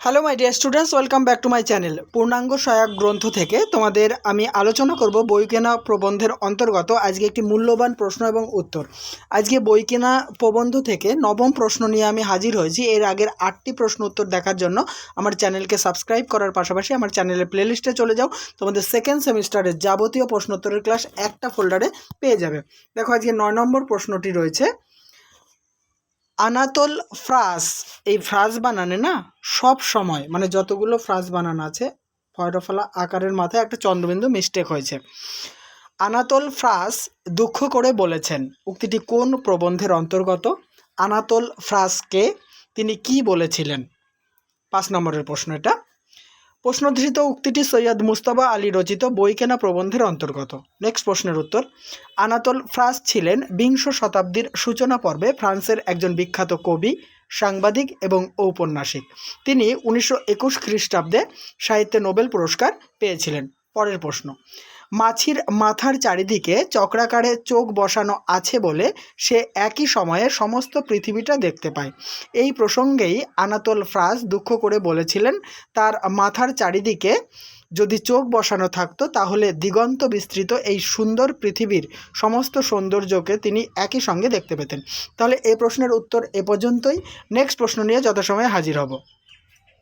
Hello my dear students welcome back to my channel পূর্ণাঙ্গ সহায়ক গ্রন্থ থেকে তোমাদের আমি আলোচনা করব বই কেনা প্রবন্ধের অন্তর্গত আজকে একটি মূল্যবান প্রশ্ন এবং উত্তর আজকে বই কেনা প্রবন্ধ থেকে নবম প্রশ্ন নিয়ে আমি হাজির হয়েছি এর আগের আটটি প্রশ্ন উত্তর দেখার জন্য আমার চ্যানেলকে সাবস্ক্রাইব করার পাশাপাশি আমার চ্যানেলের প্লেলিস্টে চলে যাও তোমাদের সেকেন্ড সেমিস্টারের যাবতীয় প্রশ্নোত্তরের ক্লাস একটা ফোল্ডারে পেয়ে যাবে দেখো আজকে নয় নম্বর প্রশ্নটি রয়েছে আনাতোল ফ্রাস, এই ফ্রাস বানানে না সব সময় মানে যতগুলো ফ্রাস বানানো আছে ফয়রফলা আকারের মাথায় একটা চন্দ্রবিন্দু মিস্টেক হয়েছে। আনাতোল ফ্রাস দুঃখ করে বলেছেন, উক্তিটি কোন প্রবন্ধের অন্তর্গত? আনাতোল ফ্রাসকে তিনি কি বলেছিলেন? পাঁচ নম্বরের প্রশ্ন এটা। প্রশ্নধৃত উক্তিটি সৈয়দ মুস্তাবা আলী রচিত বই কেনা প্রবন্ধের অন্তর্গত। নেক্সট প্রশ্নের উত্তর। আনাতল ফ্রান্স ছিলেন বিংশ শতাব্দীর সূচনা পর্বে ফ্রান্সের একজন বিখ্যাত কবি, সাংবাদিক এবং ঔপন্যাসিক। তিনি উনিশশো একুশ খ্রিস্টাব্দে সাহিত্যে নোবেল পুরস্কার পেয়েছিলেন। পরের প্রশ্ন। মাছির মাথার চারিদিকে চক্রাকারে চোখ বসানো আছে বলে সে একই সময়ে সমস্ত পৃথিবীটা দেখতে পায়। এই প্রসঙ্গেই আনাতোল ফ্রাস দুঃখ করে বলেছিলেন, তার মাথার চারিদিকে যদি চোখ বসানো থাকতো, তাহলে দিগন্ত বিস্তৃত এই সুন্দর পৃথিবীর সমস্ত সৌন্দর্যকে তিনি একই সঙ্গে দেখতে পেতেন। তাহলে এই প্রশ্নের উত্তর এ পর্যন্তই। নেক্সট প্রশ্ন নিয়ে যথাসময়ে হাজির হব।